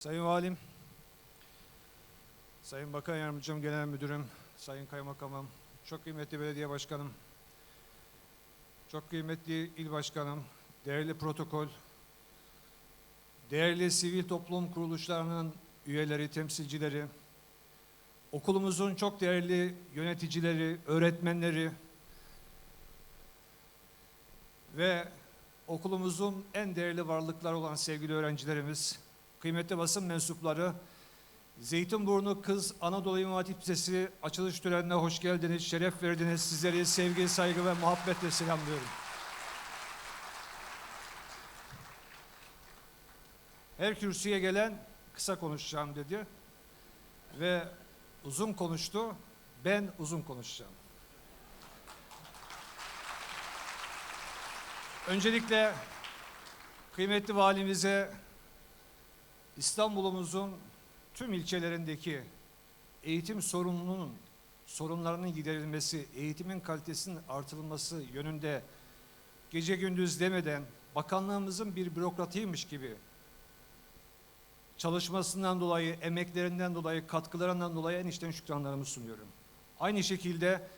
Sayın Valim, Sayın Bakan Yardımcım, Genel Müdürüm, Sayın Kaymakamım, çok kıymetli belediye başkanım, çok kıymetli il başkanım, değerli protokol, değerli sivil toplum kuruluşlarının üyeleri, temsilcileri, okulumuzun çok değerli yöneticileri, öğretmenleri ve okulumuzun en değerli varlıkları olan sevgili öğrencilerimiz, kıymetli basın mensupları, Zeytinburnu Kız Anadolu İmam Hatip Lisesi açılış törenine hoş geldiniz, şeref verdiniz. Sizleri sevgi, saygı ve muhabbetle selamlıyorum. Her kürsüye gelen kısa konuşacağım dedi ve uzun konuştu. Ben uzun konuşacağım. Öncelikle kıymetli valimize İstanbul'umuzun tüm ilçelerindeki eğitim sorununun sorunlarının giderilmesi, eğitimin kalitesinin artırılması yönünde gece gündüz demeden bakanlığımızın bir bürokratıymış gibi çalışmasından dolayı, emeklerinden dolayı, katkılarından dolayı en içten şükranlarımı sunuyorum. Aynı şekilde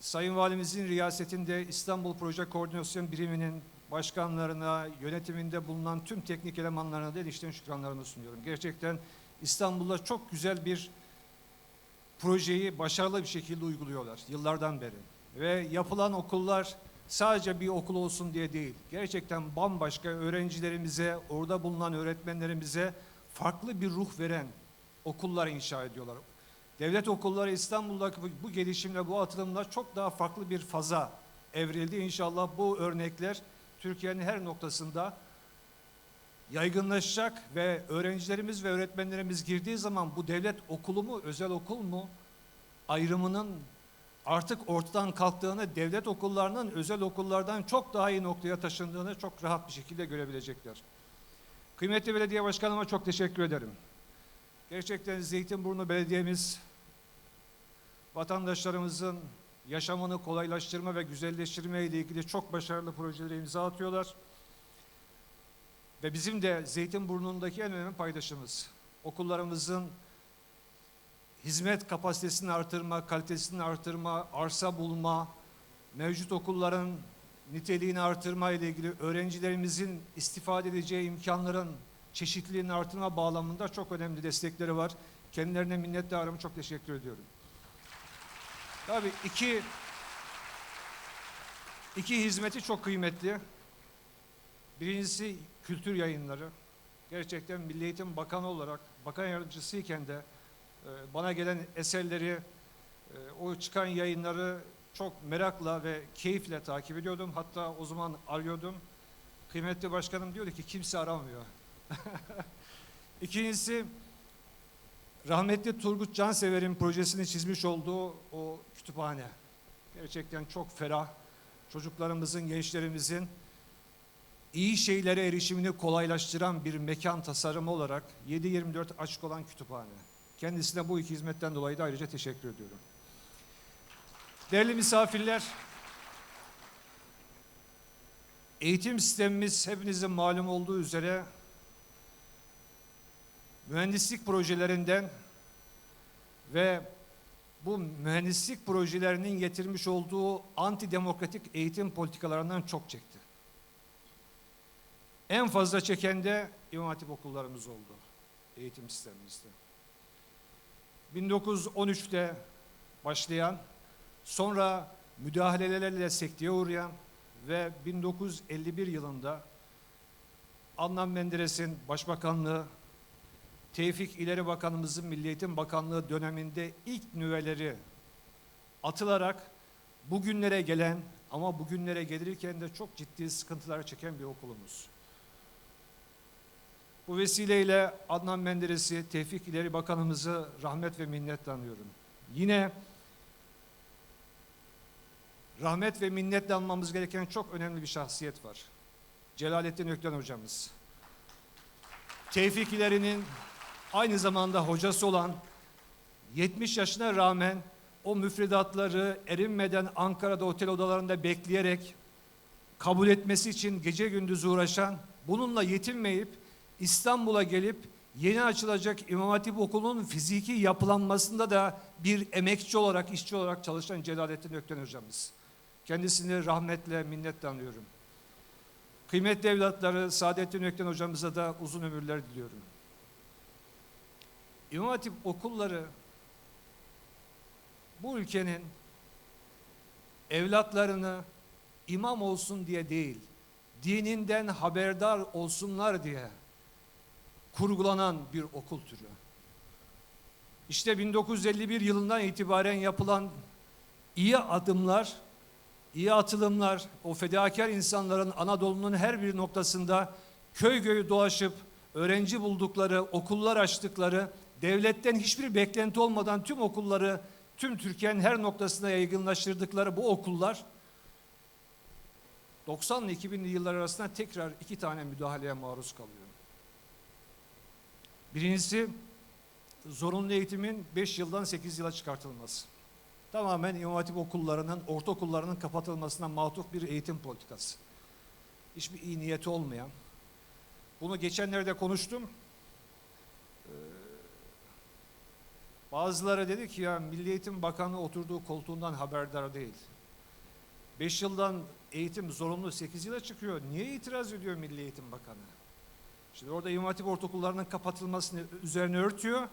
Sayın Valimizin riyasetinde İstanbul Proje Koordinasyon Biriminin başkanlarına, yönetiminde bulunan tüm teknik elemanlarına da içten şükranlarımı sunuyorum. Gerçekten İstanbul'da çok güzel bir projeyi başarılı bir şekilde uyguluyorlar yıllardan beri. Ve yapılan okullar sadece bir okul olsun diye değil. Gerçekten bambaşka öğrencilerimize, orada bulunan öğretmenlerimize farklı bir ruh veren okullar inşa ediyorlar. Devlet okulları İstanbul'daki bu- bu gelişimle, bu atılımla çok daha farklı bir faza evrildi. İnşallah bu örnekler Türkiye'nin her noktasında yaygınlaşacak ve öğrencilerimiz ve öğretmenlerimiz girdiği zaman bu devlet okulu mu, özel okul mu ayrımının artık ortadan kalktığını, devlet okullarının özel okullardan çok daha iyi noktaya taşındığını çok rahat bir şekilde görebilecekler. Kıymetli belediye başkanıma çok teşekkür ederim. Gerçekten Zeytinburnu Belediye'miz vatandaşlarımızın yaşamını kolaylaştırma ve güzelleştirme ile ilgili çok başarılı projelere imza atıyorlar. Ve bizim de Zeytinburnu'ndaki en önemli paydaşımız. Okullarımızın hizmet kapasitesini artırma, kalitesini artırma, arsa bulma, mevcut okulların niteliğini artırma ile ilgili öğrencilerimizin istifade edeceği imkanların çeşitliliğini artırma bağlamında çok önemli destekleri var. Kendilerine minnettarım, çok teşekkür ediyorum. Tabii iki, iki hizmeti çok kıymetli. Birincisi kültür yayınları. Gerçekten Milli Eğitim Bakanı olarak, bakan yardımcısıyken de e, bana gelen eserleri, e, o çıkan yayınları çok merakla ve keyifle takip ediyordum. Hatta o zaman arıyordum. Kıymetli başkanım diyordu ki kimse aramıyor. İkincisi rahmetli Turgut Cansever'in projesini çizmiş olduğu o kütüphane. Gerçekten çok ferah. Çocuklarımızın, gençlerimizin iyi şeylere erişimini kolaylaştıran bir mekan tasarımı olarak 7-24 açık olan kütüphane. Kendisine bu iki hizmetten dolayı da ayrıca teşekkür ediyorum. Değerli misafirler, eğitim sistemimiz hepinizin malum olduğu üzere mühendislik projelerinden ve bu mühendislik projelerinin getirmiş olduğu antidemokratik eğitim politikalarından çok çekti. En fazla çeken de İmam Hatip okullarımız oldu eğitim sistemimizde. 1913'te başlayan, sonra müdahalelerle sekteye uğrayan ve 1951 yılında Adnan Menderes'in başbakanlığı, Tevfik İleri Bakanımızın Milli Eğitim Bakanlığı döneminde ilk nüveleri atılarak bugünlere gelen ama bugünlere gelirken de çok ciddi sıkıntılar çeken bir okulumuz. Bu vesileyle Adnan Menderes'i, Tevfik İleri Bakanımızı rahmet ve minnetle anıyorum. Yine rahmet ve minnetle anmamız gereken çok önemli bir şahsiyet var. Celalettin Ökten hocamız. Tevfik İleri'nin aynı zamanda hocası olan 70 yaşına rağmen o müfredatları erinmeden Ankara'da otel odalarında bekleyerek kabul etmesi için gece gündüz uğraşan, bununla yetinmeyip İstanbul'a gelip yeni açılacak İmam Hatip Okulu'nun fiziki yapılanmasında da bir emekçi olarak, işçi olarak çalışan Celalettin Ökten hocamız. Kendisini rahmetle, minnetle anıyorum. Kıymetli evlatları Saadettin Ökten hocamıza da uzun ömürler diliyorum. İmam Hatip okulları bu ülkenin evlatlarını imam olsun diye değil, dininden haberdar olsunlar diye kurgulanan bir okul türü. İşte 1951 yılından itibaren yapılan iyi adımlar, iyi atılımlar, o fedakar insanların Anadolu'nun her bir noktasında köy köyü dolaşıp öğrenci buldukları, okullar açtıkları, devletten hiçbir beklenti olmadan tüm okulları tüm Türkiye'nin her noktasına yaygınlaştırdıkları bu okullar 90'lı 2000'li yıllar arasında tekrar iki tane müdahaleye maruz kalıyor. Birincisi zorunlu eğitimin 5 yıldan 8 yıla çıkartılması. Tamamen İmam Hatip okullarının, ortaokullarının kapatılmasına matuf bir eğitim politikası. Hiçbir iyi niyeti olmayan. Bunu geçenlerde konuştum. Ee, bazıları dedi ki ya Milli Eğitim Bakanı oturduğu koltuğundan haberdar değil. 5 yıldan eğitim zorunlu 8 yıla çıkıyor. Niye itiraz ediyor Milli Eğitim Bakanı? Şimdi orada İmam Hatip ortaokullarının kapatılmasını üzerine örtüyor.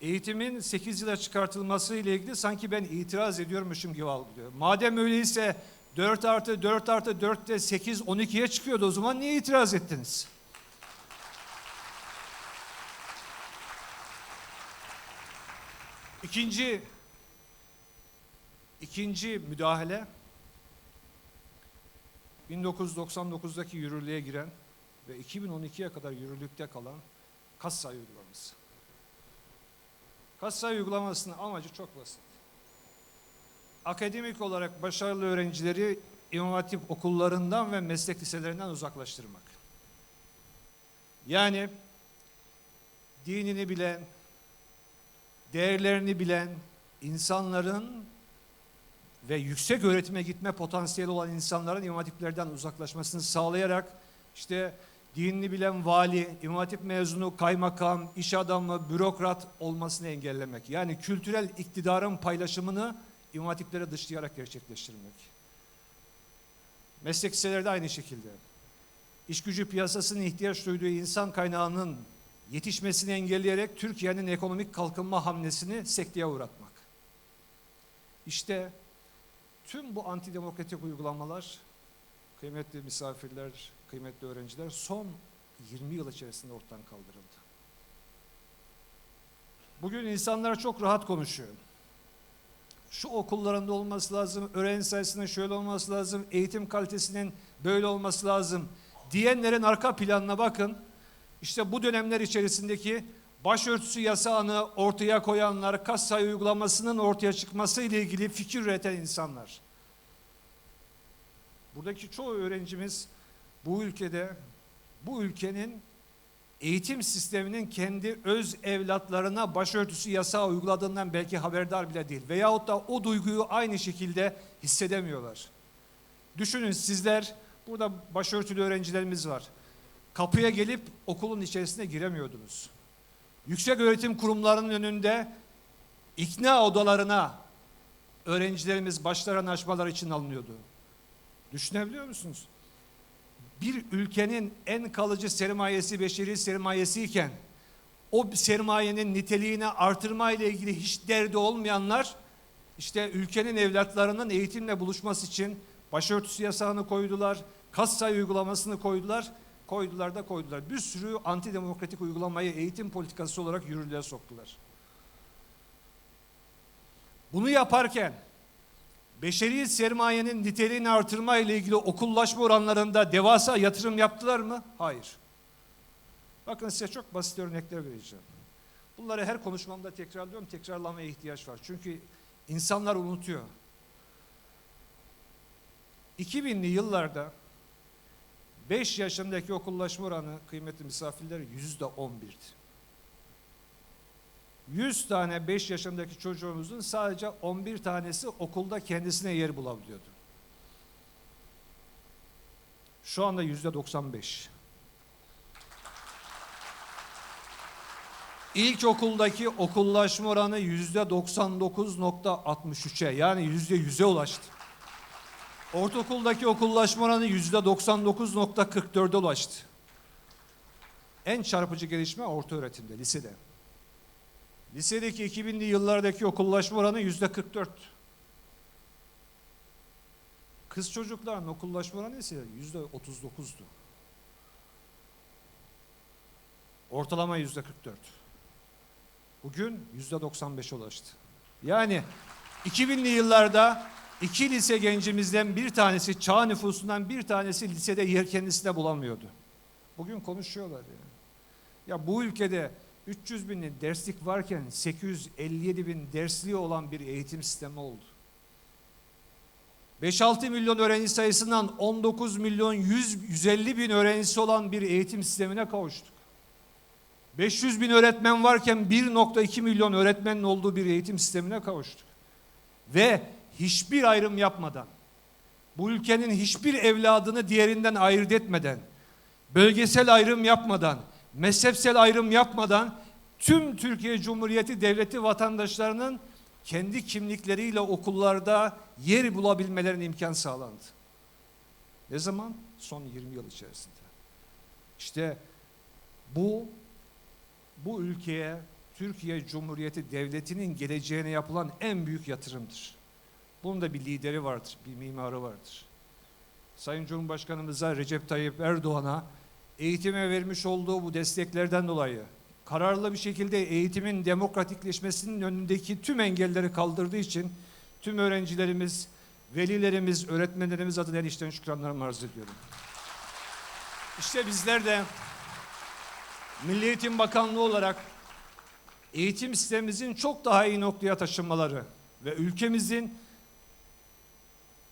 Eğitimin 8 yıla çıkartılması ile ilgili sanki ben itiraz ediyormuşum gibi algılıyor. Madem öyleyse 4 artı 4 artı 4 de 8 12'ye çıkıyordu o zaman niye itiraz ettiniz? İkinci ikinci müdahale 1999'daki yürürlüğe giren ve 2012'ye kadar yürürlükte kalan kas sayı uygulaması. Kas sayı uygulamasının amacı çok basit. Akademik olarak başarılı öğrencileri Hatip okullarından ve meslek liselerinden uzaklaştırmak. Yani dinini bilen, değerlerini bilen insanların ve yüksek öğretime gitme potansiyeli olan insanların İmam Hatiplerden uzaklaşmasını sağlayarak işte dinini bilen vali, İmam Hatip mezunu, kaymakam, iş adamı, bürokrat olmasını engellemek. Yani kültürel iktidarın paylaşımını İmam Hatiplere dışlayarak gerçekleştirmek. Meslek liseleri de aynı şekilde. İş gücü piyasasının ihtiyaç duyduğu insan kaynağının yetişmesini engelleyerek Türkiye'nin ekonomik kalkınma hamlesini sekteye uğratmak. İşte tüm bu antidemokratik uygulamalar, kıymetli misafirler, kıymetli öğrenciler son 20 yıl içerisinde ortadan kaldırıldı. Bugün insanlar çok rahat konuşuyor. Şu okullarında olması lazım, öğrenci sayısının şöyle olması lazım, eğitim kalitesinin böyle olması lazım diyenlerin arka planına bakın. İşte bu dönemler içerisindeki başörtüsü yasağını ortaya koyanlar, kas uygulamasının ortaya çıkması ile ilgili fikir üreten insanlar. Buradaki çoğu öğrencimiz bu ülkede, bu ülkenin eğitim sisteminin kendi öz evlatlarına başörtüsü yasağı uyguladığından belki haberdar bile değil. Veyahut da o duyguyu aynı şekilde hissedemiyorlar. Düşünün sizler, burada başörtülü öğrencilerimiz var. Kapıya gelip okulun içerisine giremiyordunuz. Yüksek öğretim kurumlarının önünde ikna odalarına öğrencilerimiz başlarını açmalar için alınıyordu. Düşünebiliyor musunuz? Bir ülkenin en kalıcı sermayesi beşeri sermayesi iken o sermayenin niteliğini artırma ile ilgili hiç derdi olmayanlar işte ülkenin evlatlarının eğitimle buluşması için başörtüsü yasağını koydular, kas sayı uygulamasını koydular, koydular da koydular. Bir sürü antidemokratik uygulamayı eğitim politikası olarak yürürlüğe soktular. Bunu yaparken beşeri sermayenin niteliğini artırma ile ilgili okullaşma oranlarında devasa yatırım yaptılar mı? Hayır. Bakın size çok basit örnekler vereceğim. Bunları her konuşmamda tekrarlıyorum, tekrarlamaya ihtiyaç var. Çünkü insanlar unutuyor. 2000'li yıllarda 5 yaşındaki okullaşma oranı kıymetli misafirler yüzde 11'di. 100 tane 5 yaşındaki çocuğumuzun sadece 11 tanesi okulda kendisine yer bulabiliyordu. Şu anda yüzde 95. İlkokuldaki okullaşma oranı yüzde 99.63'e yani yüzde yüze ulaştı. Ortaokuldaki okullaşma oranı yüzde 99.44'e ulaştı. En çarpıcı gelişme orta öğretimde, lisede. Lisedeki 2000'li yıllardaki okullaşma oranı yüzde 44. Kız çocukların okullaşma oranı ise yüzde 39'du. Ortalama yüzde 44. Bugün yüzde 95'e ulaştı. Yani 2000'li yıllarda iki lise gencimizden bir tanesi, çağ nüfusundan bir tanesi lisede yer kendisine bulamıyordu. Bugün konuşuyorlar yani. Ya bu ülkede 300 bin derslik varken 857 bin dersliği olan bir eğitim sistemi oldu. 5-6 milyon öğrenci sayısından 19 milyon 100, 150 bin öğrencisi olan bir eğitim sistemine kavuştuk. 500 bin öğretmen varken 1.2 milyon öğretmenin olduğu bir eğitim sistemine kavuştuk. Ve hiçbir ayrım yapmadan, bu ülkenin hiçbir evladını diğerinden ayırt etmeden, bölgesel ayrım yapmadan, mezhepsel ayrım yapmadan tüm Türkiye Cumhuriyeti Devleti vatandaşlarının kendi kimlikleriyle okullarda yer bulabilmelerine imkan sağlandı. Ne zaman? Son 20 yıl içerisinde. İşte bu bu ülkeye Türkiye Cumhuriyeti Devleti'nin geleceğine yapılan en büyük yatırımdır. Bunun da bir lideri vardır, bir mimarı vardır. Sayın Cumhurbaşkanımıza Recep Tayyip Erdoğan'a eğitime vermiş olduğu bu desteklerden dolayı kararlı bir şekilde eğitimin demokratikleşmesinin önündeki tüm engelleri kaldırdığı için tüm öğrencilerimiz, velilerimiz, öğretmenlerimiz adına en içten şükranlarımı arz ediyorum. İşte bizler de Milli Eğitim Bakanlığı olarak eğitim sistemimizin çok daha iyi noktaya taşınmaları ve ülkemizin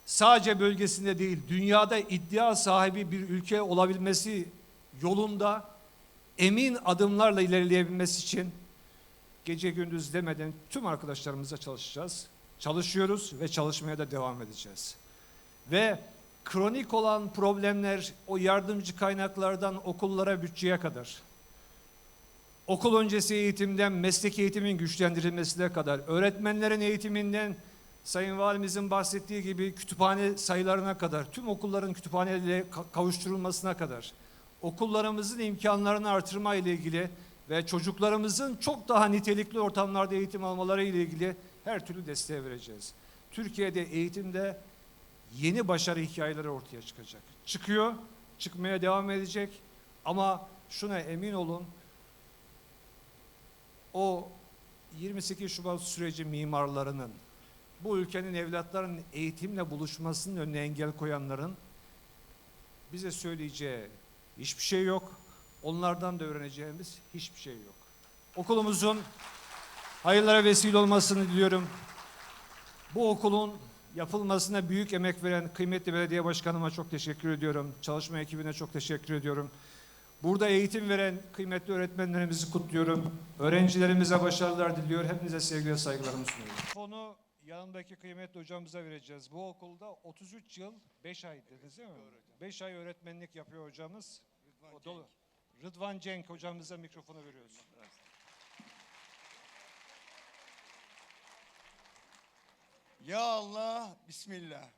sadece bölgesinde değil dünyada iddia sahibi bir ülke olabilmesi yolunda emin adımlarla ilerleyebilmesi için gece gündüz demeden tüm arkadaşlarımızla çalışacağız. Çalışıyoruz ve çalışmaya da devam edeceğiz. Ve kronik olan problemler o yardımcı kaynaklardan okullara bütçeye kadar okul öncesi eğitimden meslek eğitimin güçlendirilmesine kadar, öğretmenlerin eğitiminden Sayın Valimizin bahsettiği gibi kütüphane sayılarına kadar, tüm okulların kütüphaneyle kavuşturulmasına kadar, okullarımızın imkanlarını artırma ile ilgili ve çocuklarımızın çok daha nitelikli ortamlarda eğitim almaları ile ilgili her türlü desteği vereceğiz. Türkiye'de eğitimde yeni başarı hikayeleri ortaya çıkacak. Çıkıyor, çıkmaya devam edecek ama şuna emin olun o 28 Şubat süreci mimarlarının, bu ülkenin evlatlarının eğitimle buluşmasının önüne engel koyanların bize söyleyeceği hiçbir şey yok. Onlardan da öğreneceğimiz hiçbir şey yok. Okulumuzun hayırlara vesile olmasını diliyorum. Bu okulun yapılmasına büyük emek veren kıymetli belediye başkanıma çok teşekkür ediyorum. Çalışma ekibine çok teşekkür ediyorum. Burada eğitim veren kıymetli öğretmenlerimizi kutluyorum. Öğrencilerimize başarılar diliyor. Hepinize sevgi ve saygılarımı sunuyorum. Fonu yanındaki kıymetli hocamıza vereceğiz. Bu okulda 33 yıl 5 ay dediniz değil mi? 5 ay öğretmenlik yapıyor hocamız. Rıdvan O dolu. Rıdvan Cenk hocamıza mikrofonu veriyoruz. Ya Allah, Bismillah.